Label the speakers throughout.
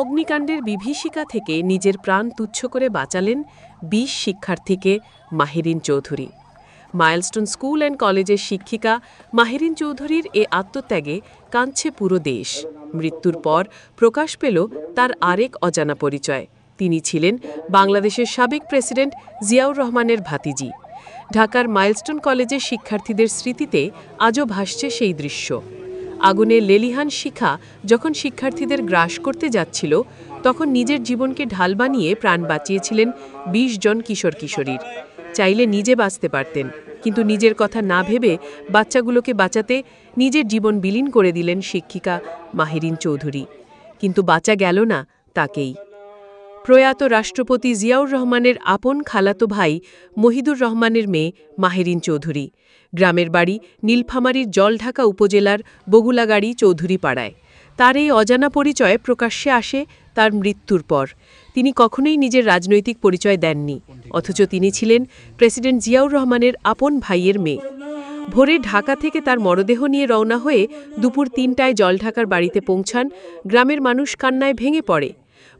Speaker 1: অগ্নিকাণ্ডের বিভীষিকা থেকে নিজের প্রাণ তুচ্ছ করে বাঁচালেন বিশ শিক্ষার্থীকে Mahirin Chowdhury. Milestone school and কলেজের শিক্ষিকা মাহিরিন চৌধুরীর এ আত্মত্যাগে কাঁদছে পুরো দেশ। মৃত্যুর পর প্রকাশ পেল তার আরেক অজানা পরিচয়। তিনি ছিলেন বাংলাদেশের সাবেক প্রেসিডেন্ট জিয়াউর রহমানের ভাতিজি। ঢাকার মাইলস্টোন কলেজের শিক্ষার্থীদের স্মৃতিতে আজও ভাসছে সেই দৃশ্য। আগুনের লেলিহান শিখা যখন শিক্ষার্থীদের গ্রাস করতে যাচ্ছিল, তখন নিজের জীবনকে ঢাল বানিয়ে প্রাণ বাঁচিয়েছিলেন ২০ জন কিশোর কিশোরীর। চাইলে নিজে বাঁচতে পারতেন, কিন্তু নিজের কথা না ভেবে বাচ্চাগুলোকে বাঁচাতে নিজের জীবন বিলীন করে দিলেন শিক্ষিকা মাহিরিন চৌধুরী। কিন্তু বাঁচা গেল না তাকেই। প্রয়াত রাষ্ট্রপতি জিয়াউর রহমানের আপন খালাতো ভাই মহিদুর রহমানের মেয়ে মাহেরিন চৌধুরী। গ্রামের বাড়ি নীলফামারীর জলঢাকা উপজেলার বগুলাগাড়ি চৌধুরী পাড়ায় তার এই অজানা পরিচয় প্রকাশ্যে আসে তার মৃত্যুর পর। তিনি কখনোই নিজের রাজনৈতিক পরিচয় দেননি, অথচ তিনি ছিলেন প্রেসিডেন্ট জিয়াউর রহমানের আপন ভাইয়ের মেয়ে। ভোরে ঢাকা থেকে তার মরদেহ নিয়ে রওনা হয়ে দুপুর তিনটায় জলঢাকার বাড়িতে পৌঁছান। গ্রামের মানুষ কান্নায় ভেঙে পড়ে।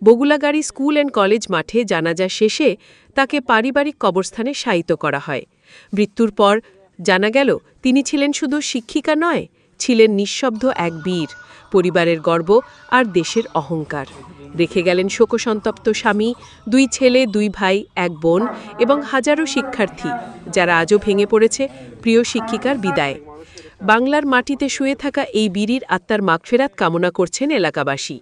Speaker 1: বগুলাগাড়ি স্কুল অ্যান্ড কলেজ মাঠে জানাজা শেষে তাকে পারিবারিক কবরস্থানে শায়িত করা হয়। মৃত্যুর পর জানা গেল, তিনি ছিলেন শুধু শিক্ষিকা নয়, ছিলেন নিঃশব্দ এক বীর, পরিবারের গর্ব আর দেশের অহংকার। রেখে গেলেন শোকসন্তপ্ত স্বামী, দুই ছেলে, দুই ভাই, এক বোন এবং হাজারো শিক্ষার্থী, যারা আজও ভেঙে পড়েছে প্রিয় শিক্ষিকার বিদায়। বাংলার মাটিতে শুয়ে থাকা এই বীরির আত্মার মাগফেরাত কামনা করছেন এলাকাবাসী।